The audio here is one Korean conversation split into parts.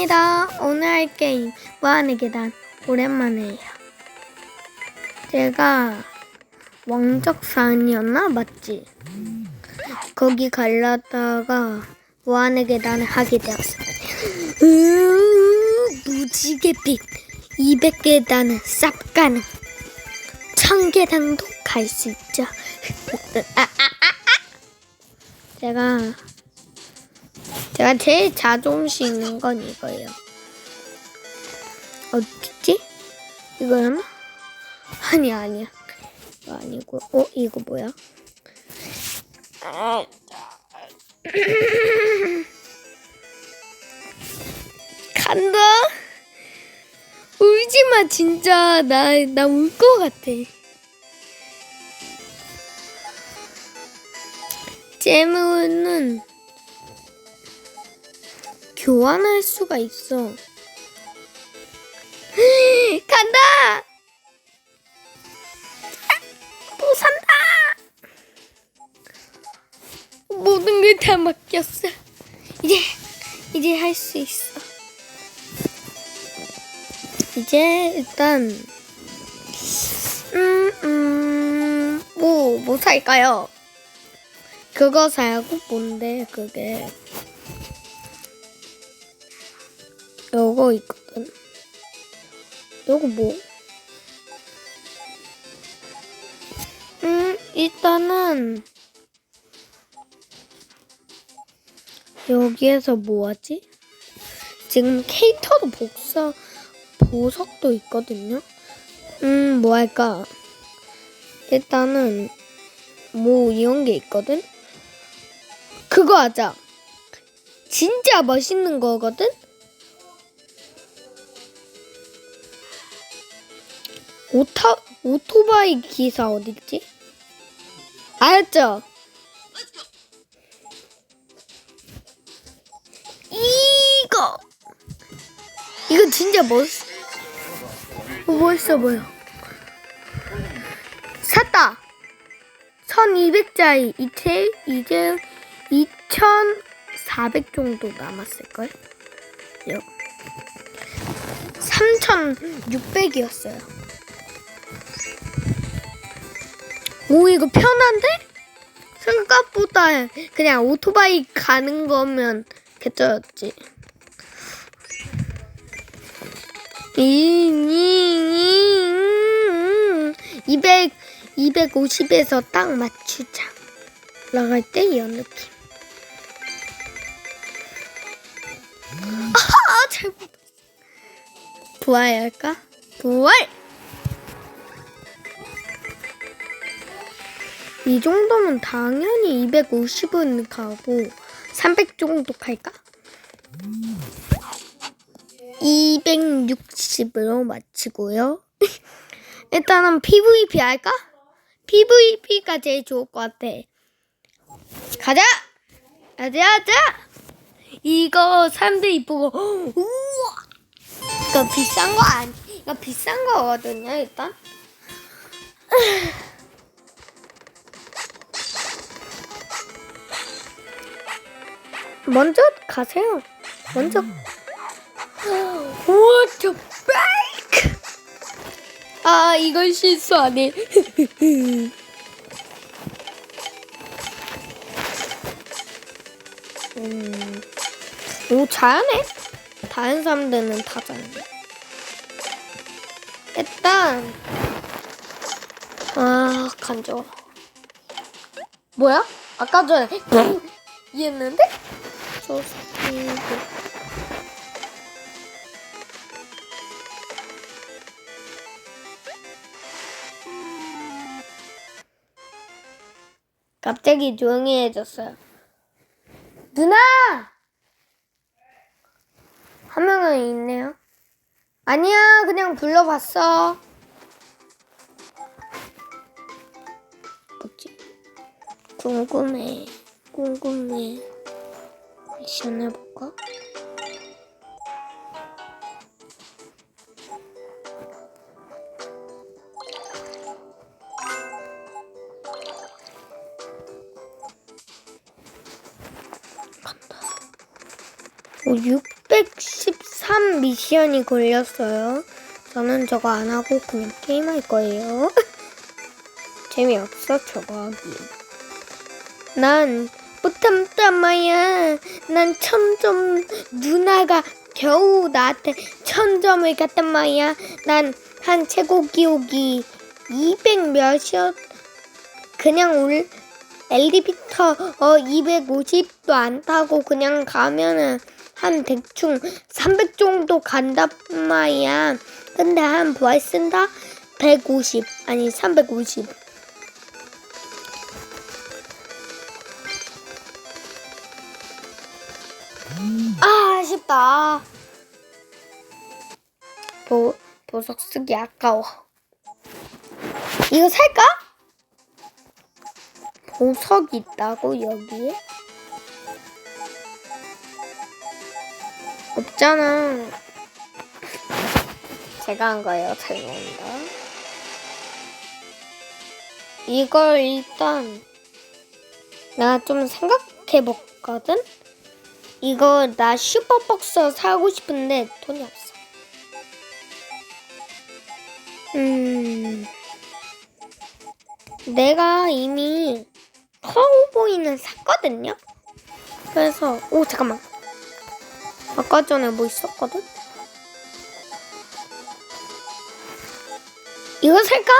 반갑습니다. 오늘 할 게임 무한의 계단 오랜만에 해요. 제가 왕적산이었나 맞지? 거기 갈라다가 무한의 계단을 하게 되었어요. 으, 무지개빛 200계단은 쌉 가능. 1000계단도 갈 수 있죠. 아, 아, 아, 아. 제가 제가 제일 자존심 있는 건 이거예요. 어디지? 이거였나? 아니야, 아니야. 이거 아니고, 어, 이거 뭐야? 간다. 울지 마, 진짜. 나, 나 울 것 같아. 재무는 교환할 수가 있어. 간다! 또 산다! 모든 걸다 맡겼어. 이제, 이제 할 수 있어. 이제 일단, 음, 음, 뭐, 뭐 살까요? 그거 사고 뭔데, 그게. 요거 있거든. 요거 뭐? 음, 일단은 여기에서 뭐 하지? 지금 캐릭터도 복사 보석도 있거든요. 음, 뭐 할까? 일단은 뭐 이런 게 있거든. 그거 하자. 진짜 멋있는 거거든. 오타 오토바이 기사 어딨지? 알았죠? 이거 이거 진짜 멋 어, 멋있어 보여. 샀다. 1200짜리 이제 이제 2400 정도 남았을걸? 3600이었어요. 오 이거 편한데? 생각보다 그냥 오토바이 가는 거면 개쩌였지. 200 250에서 딱 맞추자. 나갈 때 이런 느낌. 아하 잘못. 부활할까? 부활. 이 정도면 당연히 250은 가고 300 정도 갈까? 260으로 마치고요. 일단은 PVP 할까? PVP가 제일 좋을 것 같아. 가자! 가자, 가자! 이거 사람들이 보고 우와! 이거 비싼 거 아니? 이거 비싼 거거든요, 일단. 먼저 가세요. 먼저. What the fake? 아, 이건 실수 안 해. 음, 오, 잘하네. 다른 사람들은 다 잘하네. 일단, 아, 간져. 뭐야? 아까 전에 이했는데? 소스티드. 갑자기 조용히 해졌어요. 누나! 한 명은 있네요. 아니야, 그냥 불러봤어. 뭐지? 궁금해. 궁금해. 미션 해볼까? 오, 6, 613 미션이 걸렸어요. 저는 저거 안 하고 그냥 게임할 거예요. 재미없어 저거 하기. 난 못참다마야. 난 천점 누나가 겨우 나한테 천점을 갔단 말이야. 난 한 최고 기록이 200 몇이었. 그냥 올 엘리베이터 어 250도 안 타고 그냥 가면은 한 대충 300 정도 간단 말이야. 근데 한 부활 쓴다 150 아니 350. 아 아쉽다. 보 보석 쓰기 아까워. 이거 살까? 보석이 있다고 여기에? 없잖아. 제가 한 거예요. 죄송합니다. 이걸 일단 나좀 생각해 봤거든. 이거 나 슈퍼박스 사고 싶은데 돈이 없어. 음. 내가 이미 카우보이는 샀거든요. 그래서 오 잠깐만. 아까 전에 뭐 있었거든? 이거 살까?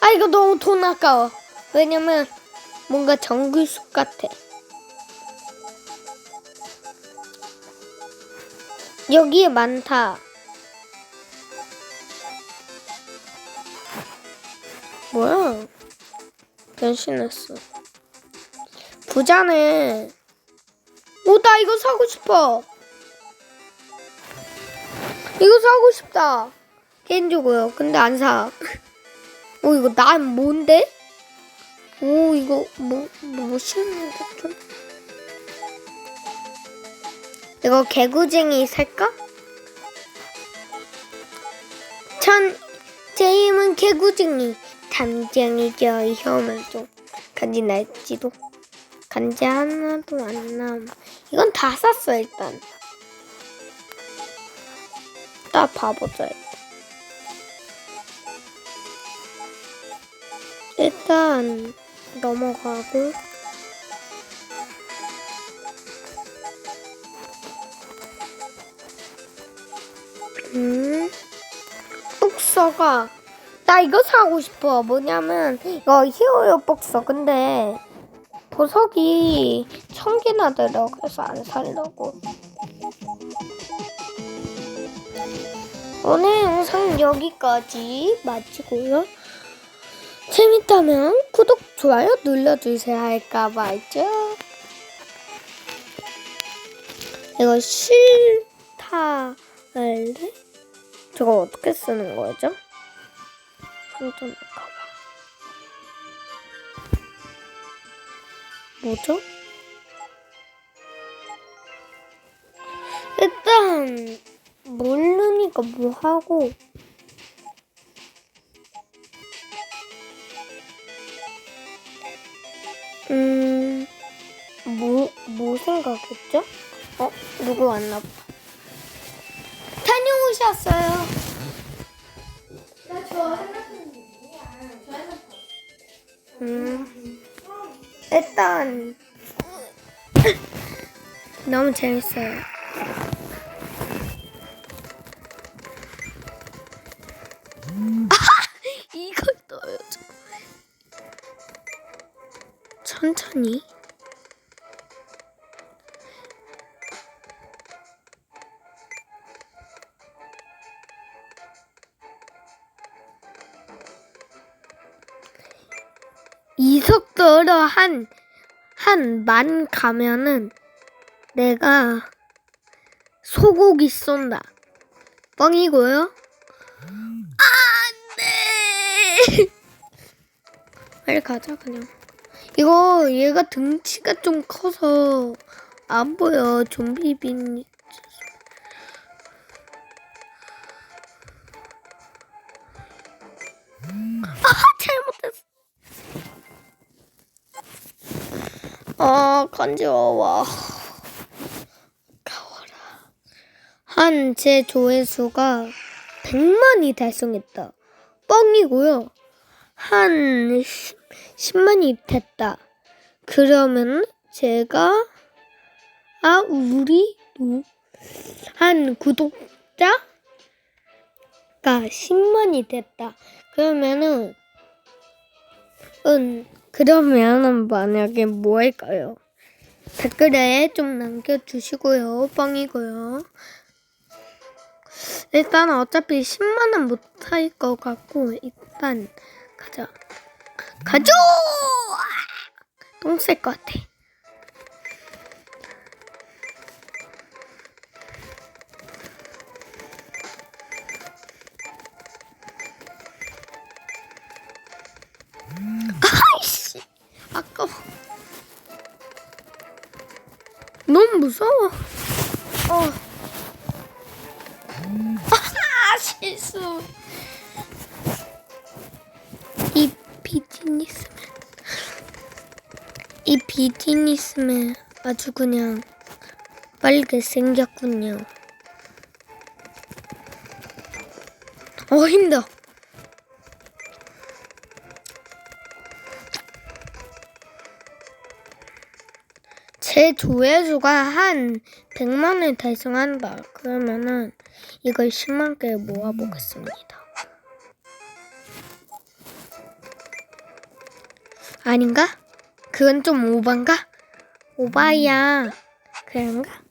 아 이거 너무 돈 아까워. 왜냐면 뭔가 정글숲 같아. 여기에 많다. 뭐야? 변신했어. 부자네. 오, 나 이거 사고 싶어. 이거 사고 싶다. 개인적으로. 근데 안 사. 오, 이거 난 뭔데? 오, 이거 뭐, 뭐 멋있는데 좀. 이거 개구쟁이 살까? 전, 제 힘은 개구쟁이. 탐정이죠. 혀면 좀 간지 날지도. 간지 하나도 안 남. 이건 다 샀어, 일단. 딱 봐보자. 일단, 넘어가고. 복서가 나 이거 사고 싶어. 뭐냐면 이거 히어로 복서. 근데 보석이 천 개나 들어. 그래서 안 살려고. 오늘 영상 여기까지 마치고요. 재밌다면 구독, 좋아요 눌러주세요. 할까 말죠. 이거 싫다 할래? 저거 어떻게 쓰는 거죠? 상점에 가봐. 뭐죠? 일단 모르니까 뭐 하고 음, 뭐, 뭐 생각했죠? 어, 누구 왔나 봐. 다녀오셨어요. 음, 일단 너무 재밌어요. 이걸 넣어야죠. 천천히. 이 속도로 한, 한 만 가면은 내가 소고기 쏜다. 뻥이고요. 안 돼! 빨리 가자, 그냥. 이거 얘가 등치가 좀 커서 안 보여, 좀비빈. 아, 잘못했어. 아, 간지러워. 가워라. 한 제 조회수가 100만이 달성했다. 뻥이고요. 한 10 만이 됐다. 그러면 제가 아 우리 누- 한 구독자가 10만이 됐다. 그러면은 은 그러면은 만약에 뭐 할까요? 댓글에 좀 남겨주시고요. 뻥이고요. 일단 어차피 10만원 못할 것 같고 일단 가자. 가죠! 똥쌀 것 같아. 아까워. 너무 무서워. 어. 아, 실수. 이 비즈니스맨. 이 비즈니스맨 아주 그냥 빨개 생겼군요. 어, 힘들어. 제 조회수가 한 100만을 달성한다. 그러면은 이걸 10만 개 모아보겠습니다. 아닌가? 그건 좀 오반가? 오바야. 그런가?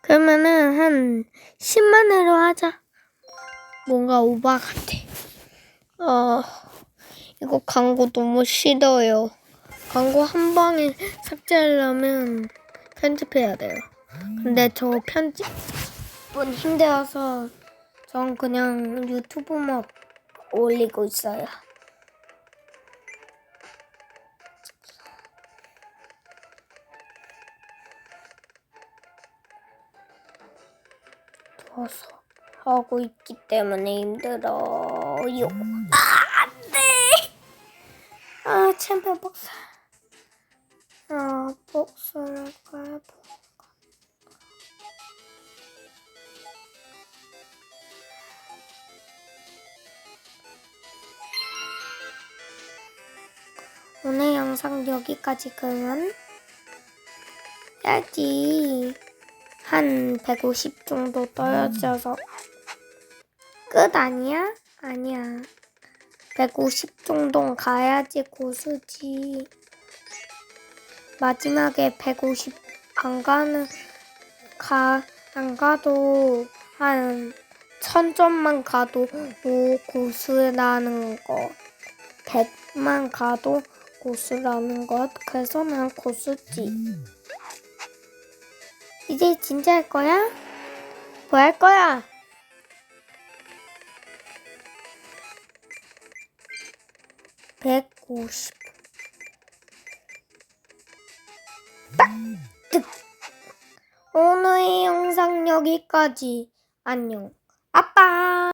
그러면은 한 10만으로 하자. 뭔가 오바 같아. 어, 이거 광고 너무 싫어요. 광고 한 방에 삭제하려면 편집해야 돼요. 근데 저 편집은 힘들어서 전 그냥 유튜브만 올리고 있어요. 누워서 하고 있기 때문에 힘들어요. 아, 안 돼! 아, 챔피언 복사. 아, 복사를 가야 오늘 영상 여기까지 그러면 야지 한 150 정도 떨어져서 끝 아니야? 아니야. 150 정도 가야지 고수지 마지막에 150 안 가는 가 안 가도 한 1000점만 가도 오, 고수라는 거 100만 가도 고수라는 것 그래서 난 고수지 이제 진짜 할 거야? 뭐 할 거야? 백오십 오늘의 영상 여기까지. 안녕. 아빠